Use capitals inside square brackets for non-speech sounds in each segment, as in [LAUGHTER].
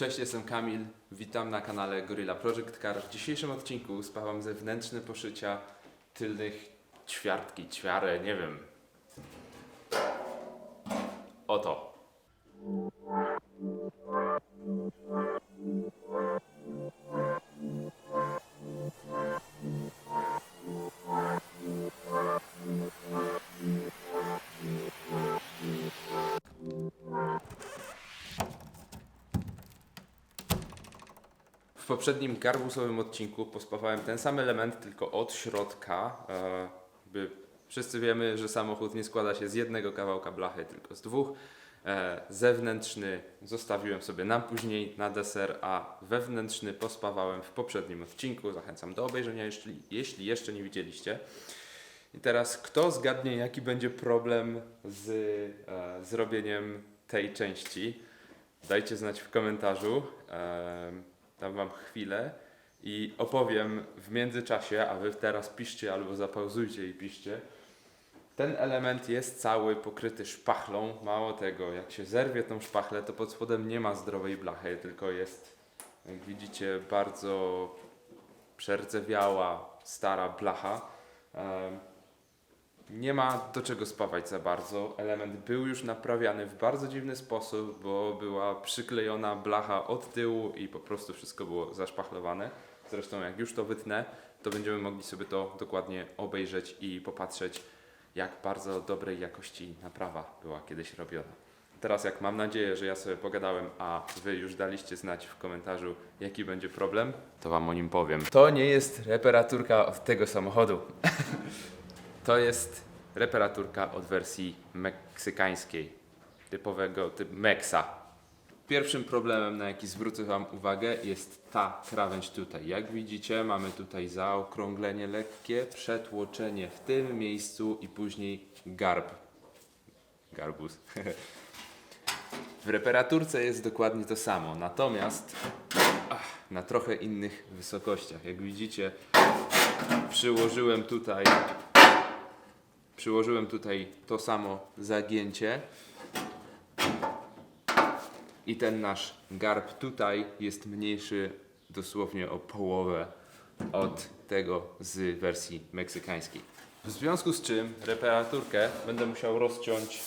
Cześć, jestem Kamil. Witam na kanale Gorilla Project Car. W dzisiejszym odcinku spawam zewnętrzne poszycia tylnych ćwiartki, ćwiarę, nie wiem. Oto. Poprzednim garbusowym odcinku pospawałem ten sam element, tylko od środka. E, by wszyscy wiemy, że samochód nie składa się z jednego kawałka blachy, tylko z dwóch. E, zewnętrzny zostawiłem sobie na później, na deser, a wewnętrzny pospawałem w poprzednim odcinku. Zachęcam do obejrzenia, jeśli, jeszcze nie widzieliście. I teraz kto zgadnie, jaki będzie problem z e, zrobieniem tej części? Dajcie znać w komentarzu. Em, dam wam chwilę i opowiem w międzyczasie, a wy teraz piszcie albo zapauzujcie i piszcie. Ten element jest cały pokryty szpachlą. Mało tego, jak się zerwie tą szpachlę, to pod spodem nie ma zdrowej blachy, tylko jest, jak widzicie, bardzo przerdzewiała, stara blacha. Nie ma do czego spawać za bardzo. Element był już naprawiany w bardzo dziwny sposób, bo była przyklejona blacha od tyłu i po prostu wszystko było zaszpachlowane. Zresztą jak już to wytnę, to będziemy mogli sobie to dokładnie obejrzeć i popatrzeć, jak bardzo dobrej jakości naprawa była kiedyś robiona. Teraz jak mam nadzieję, że ja sobie pogadałem, a wy już daliście znać w komentarzu, jaki będzie problem, to wam o nim powiem. To nie jest reparaturka od tego samochodu. [LAUGHS] To jest reparaturka od wersji meksykańskiej, typowego typ Mexa. Pierwszym problemem, na jaki zwrócę Wam uwagę, jest ta krawędź tutaj. Jak widzicie, mamy tutaj zaokrąglenie lekkie, przetłoczenie w tym miejscu i później garb. Garbus. [LAUGHS] W reparaturce jest dokładnie to samo, natomiast ach, na trochę innych wysokościach. Jak widzicie, przyłożyłem tutaj przyłożyłem tutaj to samo zagięcie i ten nasz garb tutaj jest mniejszy dosłownie o połowę od tego z wersji meksykańskiej. W związku z czym reparaturkę będę musiał rozciąć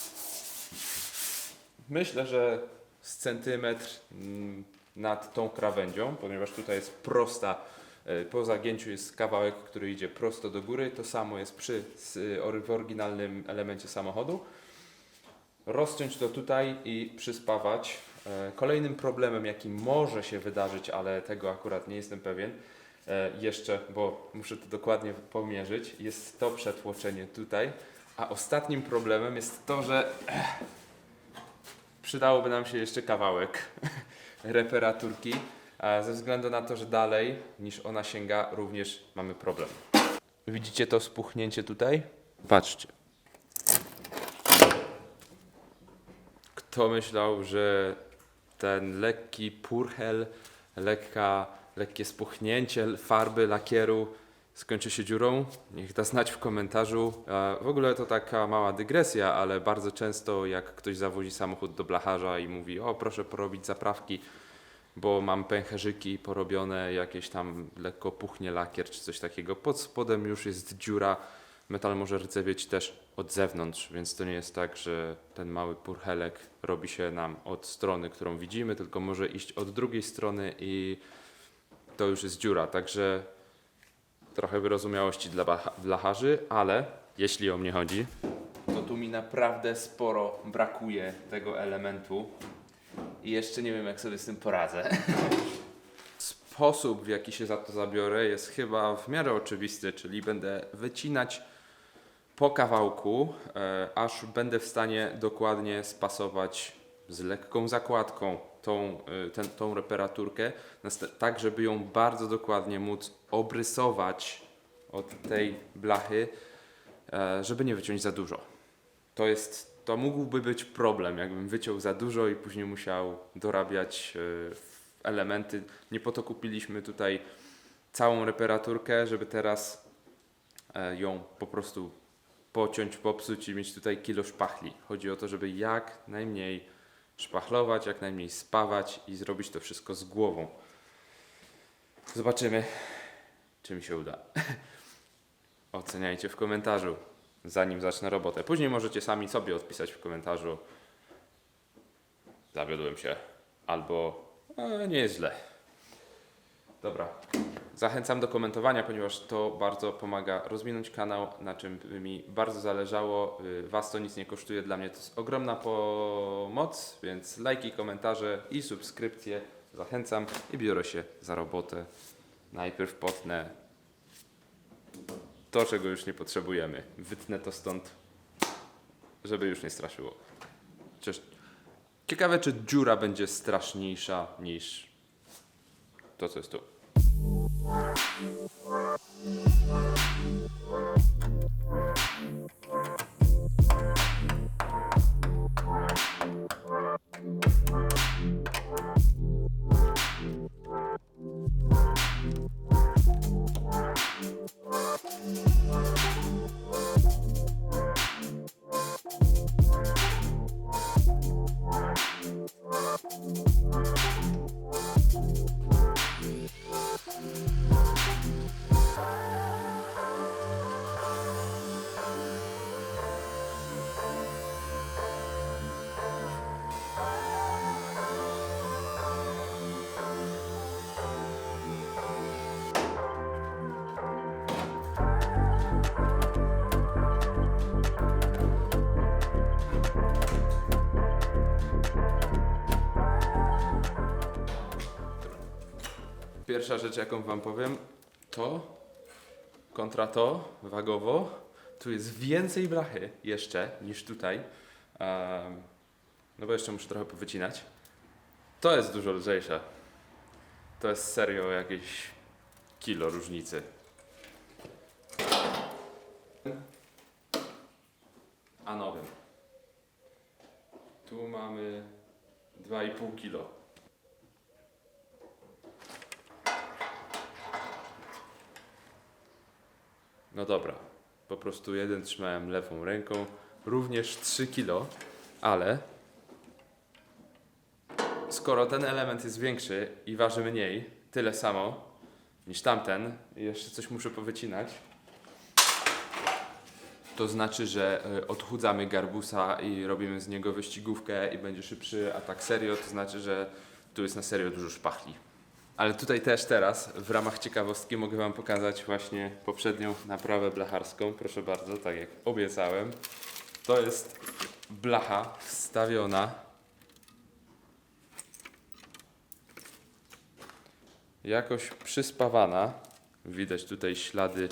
myślę, że z centymetr mm, nad tą krawędzią, ponieważ tutaj jest prosta Po zagięciu jest kawałek, który idzie prosto do góry. To samo jest przy w oryginalnym elemencie samochodu. Rozciąć to tutaj i przyspawać. E, Kolejnym problemem, jaki może się wydarzyć, ale tego akurat nie jestem pewien, e, jeszcze, bo muszę to dokładnie pomierzyć, jest to przetłoczenie tutaj. A ostatnim problemem jest to, że przydałoby nam się jeszcze kawałek [LAUGHS] reparaturki. Ze względu na to, że dalej niż ona sięga, również mamy problem. Widzicie to spuchnięcie tutaj? Patrzcie. Kto myślał, że ten lekki purchel, lekka, lekkie spuchnięcie farby, lakieru skończy się dziurą? Niech da znać w komentarzu. W ogóle to taka mała dygresja, ale bardzo często jak ktoś zawozi samochód do blacharza i mówi o proszę porobić zaprawki, bo mam pęcherzyki porobione, jakieś tam lekko puchnie lakier czy coś takiego. Pod spodem już jest dziura, metal może rdzewieć też od zewnątrz, więc to nie jest tak, że ten mały purchelek robi się nam od strony, którą widzimy, tylko może iść od drugiej strony i to już jest dziura. Także trochę wyrozumiałości dla blacharzy, ale jeśli o mnie chodzi, to tu mi naprawdę sporo brakuje tego elementu i jeszcze nie wiem, jak sobie z tym poradzę. [LAUGHS] Sposób, w jaki się za to zabiorę, jest chyba w miarę oczywisty, czyli będę wycinać po kawałku, e, aż będę w stanie dokładnie spasować z lekką zakładką tą, e, ten, tą reparaturkę, tak żeby ją bardzo dokładnie móc obrysować od tej blachy, e, żeby nie wyciąć za dużo. To jest, to mógłby być problem, jakbym wyciął za dużo i później musiał dorabiać e, elementy. Nie po to kupiliśmy tutaj całą reparaturkę, żeby teraz e, ją po prostu pociąć, popsuć i mieć tutaj kilo szpachli. Chodzi o to, żeby jak najmniej szpachlować, jak najmniej spawać i zrobić to wszystko z głową. Zobaczymy, czy mi się uda. [LAUGHS] Oceniajcie w komentarzu, zanim zacznę robotę. Później możecie sami sobie odpisać w komentarzu. Zawiodłem się, albo e, nie jest źle. Dobra. Zachęcam do komentowania, ponieważ to bardzo pomaga rozwinąć kanał, na czym mi bardzo zależało. Y, Was to nic nie kosztuje, dla mnie to jest ogromna pomoc, więc lajki, komentarze i subskrypcje zachęcam i biorę się za robotę. Najpierw potnę to, czego już nie potrzebujemy. Wytnę to stąd, żeby już nie straszyło. Chociaż ciekawe, czy dziura będzie straszniejsza niż to, co jest tu. Pierwsza rzecz, jaką Wam powiem, to kontra to wagowo. Tu jest więcej blachy jeszcze niż tutaj. Em, no bo jeszcze muszę trochę powycinać. To jest dużo lżejsze. To jest serio jakieś kilo różnicy. A nowym. Tu mamy 2,5 kilo. No dobra, po prostu jeden trzymałem lewą ręką, również 3 kilo, ale skoro ten element jest większy i waży mniej, tyle samo niż tamten, jeszcze coś muszę powycinać, to znaczy, że y, odchudzamy garbusa i robimy z niego wyścigówkę i będzie szybszy, a tak serio, to znaczy, że tu jest na serio dużo szpachli. Ale tutaj też teraz, w ramach ciekawostki, mogę Wam pokazać właśnie poprzednią naprawę blacharską. Proszę bardzo, tak jak obiecałem. To jest blacha wstawiona. Jakoś przyspawana. Widać tutaj ślady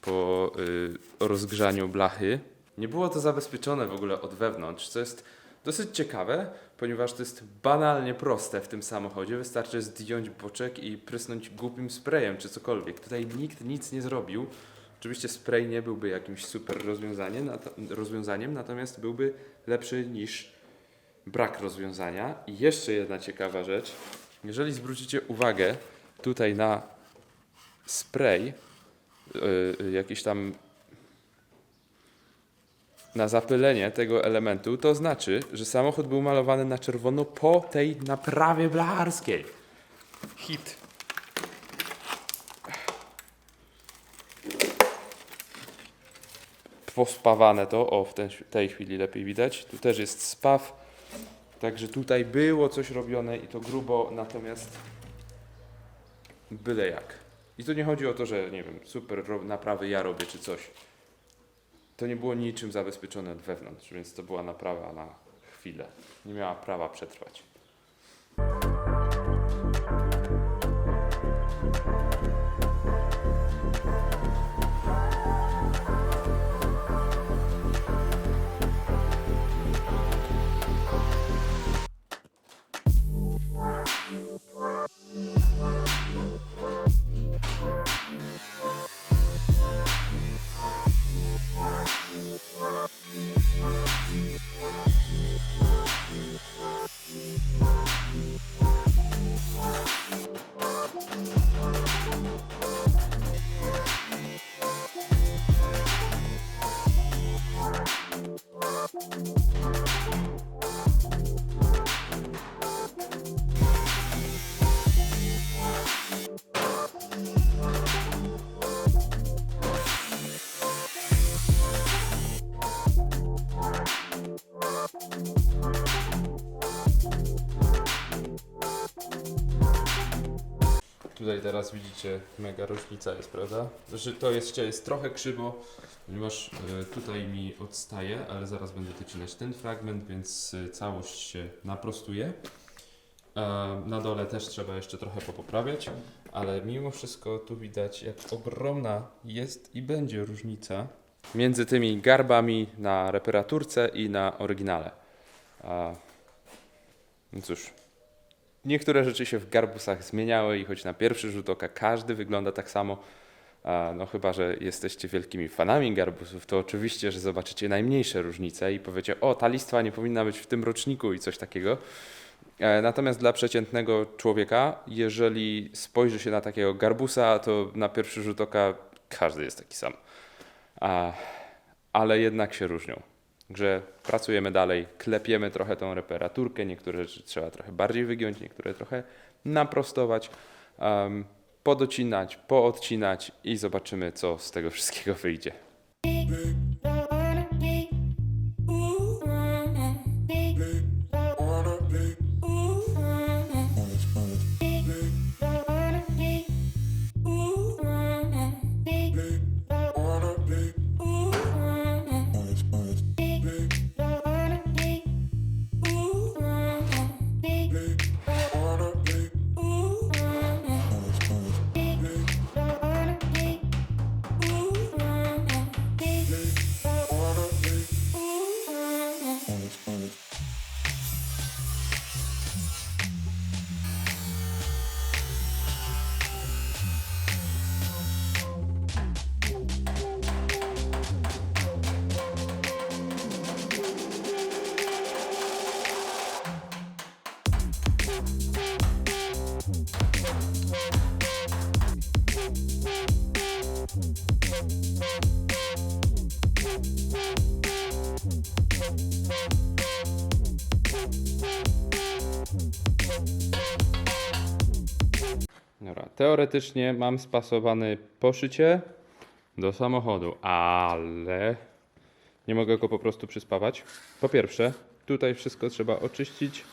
po y, rozgrzaniu blachy. Nie było to zabezpieczone w ogóle od wewnątrz, co jest dosyć ciekawe, ponieważ to jest banalnie proste w tym samochodzie. Wystarczy zdjąć boczek i prysnąć głupim sprayem czy cokolwiek. Tutaj nikt nic nie zrobił. Oczywiście spray nie byłby jakimś super rozwiązaniem, rozwiązaniem natomiast byłby lepszy niż brak rozwiązania. I jeszcze jedna ciekawa rzecz. Jeżeli zwrócicie uwagę tutaj na spray, yy, jakiś tam na zapylenie tego elementu, to znaczy, że samochód był malowany na czerwono po tej naprawie blacharskiej. Hit. Pospawane to, o w ten, tej chwili lepiej widać. Tu też jest spaw, także tutaj było coś robione i to grubo, natomiast byle jak. I tu nie chodzi o to, że nie wiem, super naprawy ja robię czy coś. To nie było niczym zabezpieczone od wewnątrz, więc to była naprawa na chwilę. Nie miała prawa przetrwać. Tutaj teraz widzicie, mega różnica jest, prawda? Znaczy to jeszcze jest trochę krzywo, ponieważ e, tutaj mi odstaje, ale zaraz będę wycinać ten fragment, więc e, całość się naprostuje. E, Na dole też trzeba jeszcze trochę popoprawiać, ale mimo wszystko tu widać, jak ogromna jest i będzie różnica między tymi garbami na reparaturce i na oryginale. No cóż, niektóre rzeczy się w garbusach zmieniały i choć na pierwszy rzut oka każdy wygląda tak samo, no chyba, że jesteście wielkimi fanami garbusów, to oczywiście, że zobaczycie najmniejsze różnice i powiecie, o ta listwa nie powinna być w tym roczniku i coś takiego. E, Natomiast dla przeciętnego człowieka, jeżeli spojrzy się na takiego garbusa, to na pierwszy rzut oka każdy jest taki sam. Ale jednak się różnią. Że pracujemy dalej, klepiemy trochę tą reparaturkę, niektóre rzeczy trzeba trochę bardziej wygiąć, niektóre trochę naprostować, um, podocinać, poodcinać i zobaczymy, co z tego wszystkiego wyjdzie. Teoretycznie mam spasowane poszycie do samochodu, ale nie mogę go po prostu przyspawać. Po pierwsze, tutaj wszystko trzeba oczyścić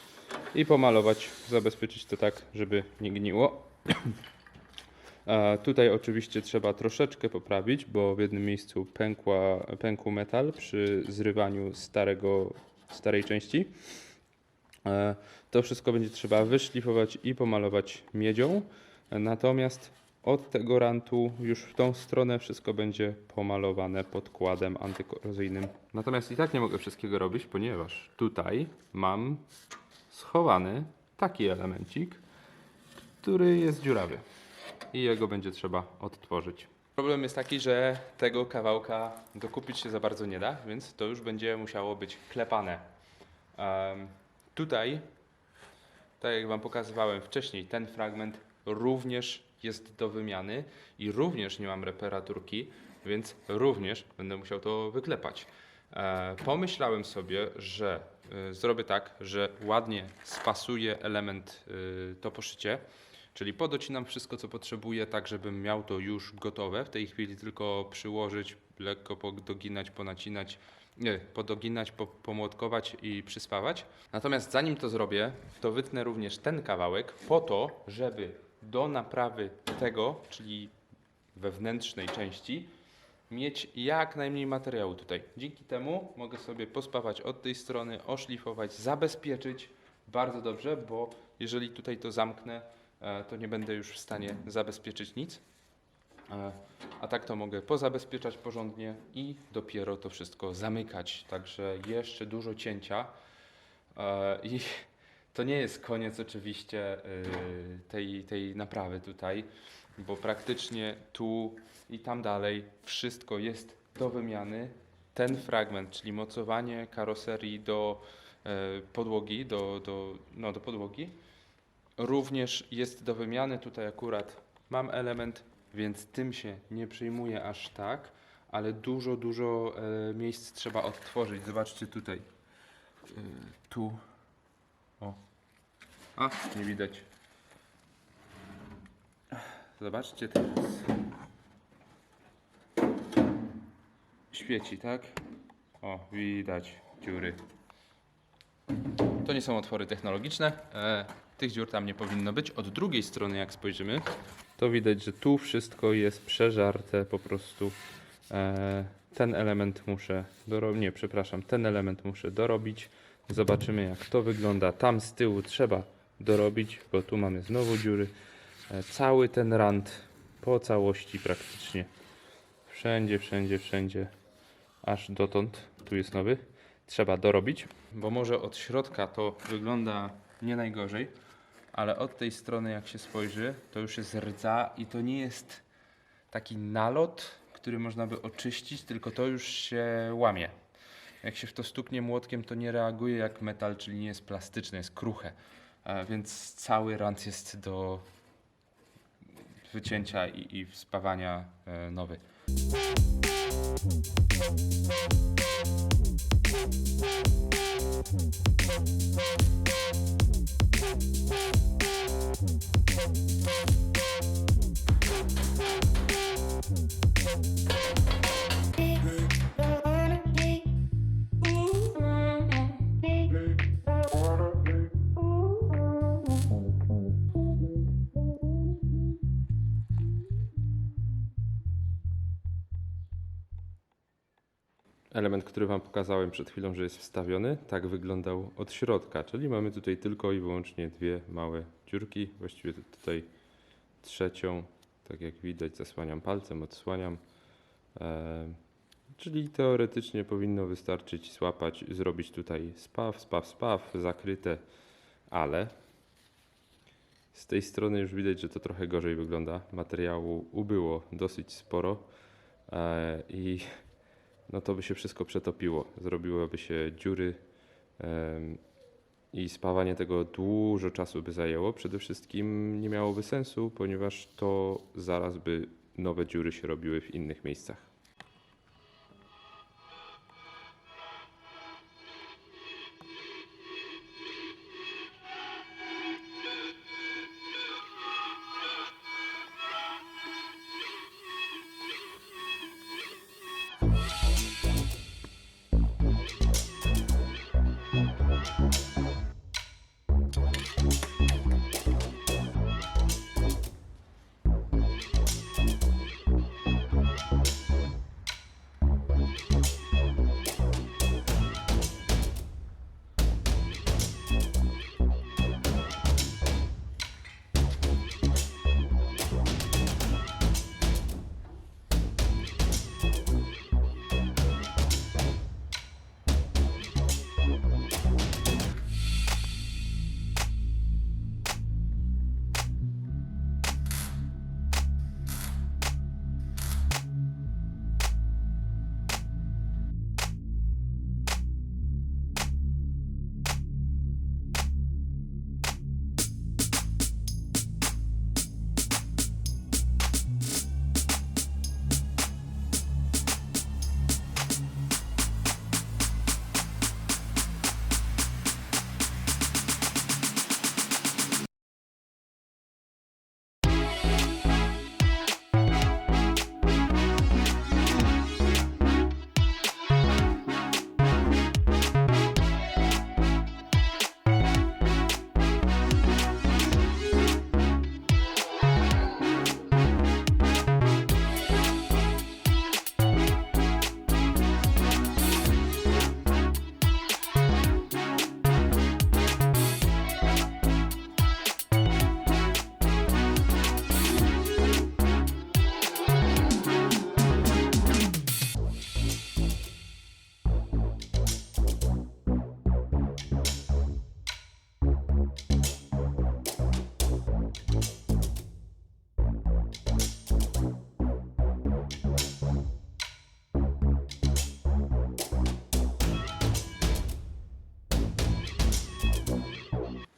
i pomalować, zabezpieczyć to tak, żeby nie gniło. A tutaj oczywiście trzeba troszeczkę poprawić, bo w jednym miejscu pękła, pękł metal przy zrywaniu starego, starej części. E, To wszystko będzie trzeba wyszlifować i pomalować miedzią. Natomiast od tego rantu już w tą stronę wszystko będzie pomalowane podkładem antykorozyjnym. Natomiast i tak nie mogę wszystkiego robić, ponieważ tutaj mam schowany taki elemencik, który jest dziurawy i jego będzie trzeba odtworzyć. Problem jest taki, że tego kawałka dokupić się za bardzo nie da, więc to już będzie musiało być klepane. Em, tutaj, tak jak Wam pokazywałem wcześniej, ten fragment również jest do wymiany i również nie mam reparaturki, więc również będę musiał to wyklepać. E, pomyślałem sobie, że e, zrobię tak, że ładnie spasuję element e, to poszycie, czyli podocinam wszystko, co potrzebuję, tak żebym miał to już gotowe. W tej chwili tylko przyłożyć, lekko podoginać, ponacinać, nie, podoginać, po, pomłotkować i przyspawać. Natomiast zanim to zrobię, to wytnę również ten kawałek po to, żeby do naprawy tego, czyli wewnętrznej części, mieć jak najmniej materiału tutaj. Dzięki temu mogę sobie pospawać od tej strony, oszlifować, zabezpieczyć bardzo dobrze, bo jeżeli tutaj to zamknę, e, to nie będę już w stanie zabezpieczyć nic. E, A tak to mogę pozabezpieczać porządnie i dopiero to wszystko zamykać. Także jeszcze dużo cięcia. E, I to nie jest koniec oczywiście y, tej, tej naprawy tutaj, bo praktycznie tu i tam dalej wszystko jest do wymiany. Ten fragment, czyli mocowanie karoserii do e, podłogi, do, do, no, do podłogi, również jest do wymiany. Tutaj akurat mam element, więc tym się nie przejmuję aż tak, ale dużo, dużo e, miejsc trzeba odtworzyć. Zobaczcie tutaj. E, tu. A, nie widać. Zobaczcie teraz. Świeci, tak? O, widać dziury. To nie są otwory technologiczne, e, Tych dziur tam nie powinno być. Od drugiej strony, jak spojrzymy, to widać, że tu wszystko jest przeżarte po prostu. E, ten element muszę dorobić. Nie, przepraszam, ten element muszę dorobić. Zobaczymy, jak to wygląda. Tam z tyłu trzeba dorobić, bo tu mamy znowu dziury. E, cały ten rand po całości praktycznie. Wszędzie, wszędzie, wszędzie. Aż dotąd. Tu jest nowy. Trzeba dorobić, bo może od środka to wygląda nie najgorzej, ale od tej strony jak się spojrzy, to już jest rdza i to nie jest taki nalot, który można by oczyścić, tylko to już się łamie. Jak się w to stuknie młotkiem, to nie reaguje jak metal, czyli nie jest plastyczne, jest kruche. A więc cały rant jest do wycięcia i, i spawania e, nowy. Element, który Wam pokazałem przed chwilą, że jest wstawiony, tak wyglądał od środka, czyli mamy tutaj tylko i wyłącznie dwie małe dziurki, właściwie tu- tutaj trzecią, tak jak widać zasłaniam palcem, odsłaniam, e, czyli teoretycznie powinno wystarczyć złapać, zrobić tutaj spaw, spaw, spaw, zakryte, ale z tej strony już widać, że to trochę gorzej wygląda, materiału ubyło dosyć sporo. E, i no to by się wszystko przetopiło. Zrobiłyby się dziury i spawanie tego dużo czasu by zajęło. Przede wszystkim nie miałoby sensu, ponieważ to zaraz by nowe dziury się robiły w innych miejscach.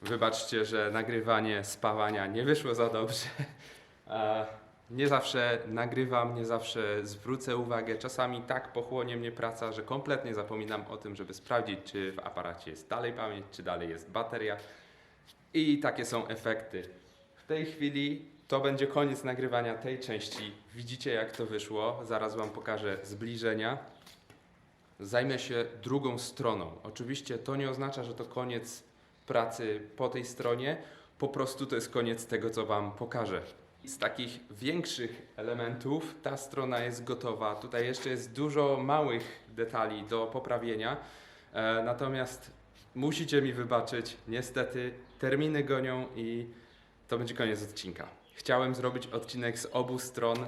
Wybaczcie, że nagrywanie spawania nie wyszło za dobrze. E, Nie zawsze nagrywam, nie zawsze zwrócę uwagę. Czasami tak pochłonie mnie praca, że kompletnie zapominam o tym, żeby sprawdzić, czy w aparacie jest dalej pamięć, czy dalej jest bateria. I takie są efekty. W tej chwili to będzie koniec nagrywania tej części. Widzicie, jak to wyszło. Zaraz Wam pokażę zbliżenia. Zajmę się drugą stroną. Oczywiście to nie oznacza, że to koniec pracy po tej stronie, po prostu to jest koniec tego, co Wam pokażę. Z takich większych elementów ta strona jest gotowa. Tutaj jeszcze jest dużo małych detali do poprawienia, e, natomiast musicie mi wybaczyć. Niestety terminy gonią i to będzie koniec odcinka. Chciałem zrobić odcinek z obu stron, e,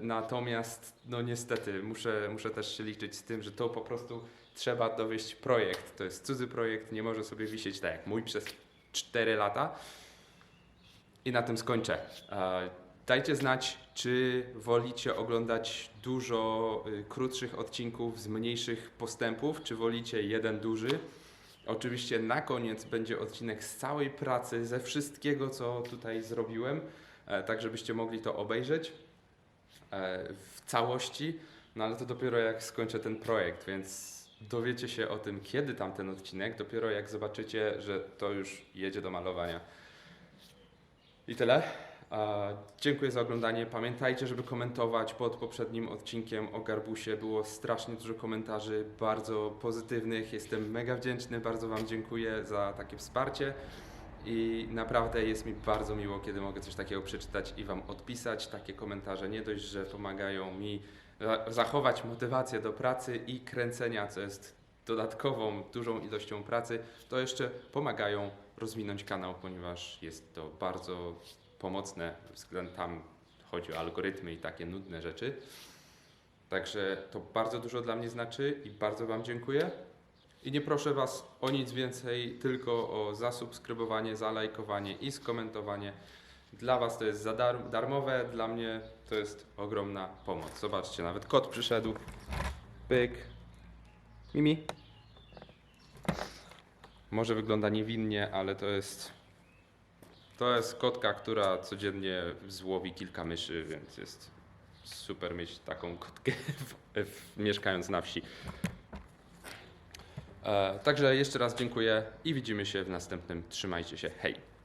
natomiast no niestety muszę, muszę też się liczyć z tym, że to po prostu trzeba dowieść projekt. To jest cudzy projekt, nie może sobie wisieć tak jak mój przez 4 lata. I na tym skończę. E, Dajcie znać, czy wolicie oglądać dużo y, krótszych odcinków z mniejszych postępów, czy wolicie jeden duży. Oczywiście na koniec będzie odcinek z całej pracy, ze wszystkiego, co tutaj zrobiłem, e, tak żebyście mogli to obejrzeć e, w całości. No ale to dopiero jak skończę ten projekt, więc dowiecie się o tym, kiedy tam ten odcinek, dopiero jak zobaczycie, że to już jedzie do malowania. I tyle. Dziękuję za oglądanie. Pamiętajcie, żeby komentować pod poprzednim odcinkiem o Garbusie. Było strasznie dużo komentarzy, bardzo pozytywnych. Jestem mega wdzięczny, bardzo Wam dziękuję za takie wsparcie. I naprawdę jest mi bardzo miło, kiedy mogę coś takiego przeczytać i Wam odpisać. Takie komentarze nie dość, że pomagają mi zachować motywację do pracy i kręcenia, co jest dodatkową, dużą ilością pracy, to jeszcze pomagają rozwinąć kanał, ponieważ jest to bardzo pomocne względem tam chodzi o algorytmy i takie nudne rzeczy. Także to bardzo dużo dla mnie znaczy i bardzo Wam dziękuję. I nie proszę Was o nic więcej, tylko o zasubskrybowanie, zalajkowanie i skomentowanie. Dla Was to jest za dar- darmowe, dla mnie to jest ogromna pomoc. Zobaczcie, nawet kot przyszedł. Pyk. Mimi. Może wygląda niewinnie, ale to jest. To jest kotka, która codziennie złowi kilka myszy, więc jest super mieć taką kotkę w, w, mieszkając na wsi. E, także jeszcze raz dziękuję i widzimy się w następnym. Trzymajcie się. Hej!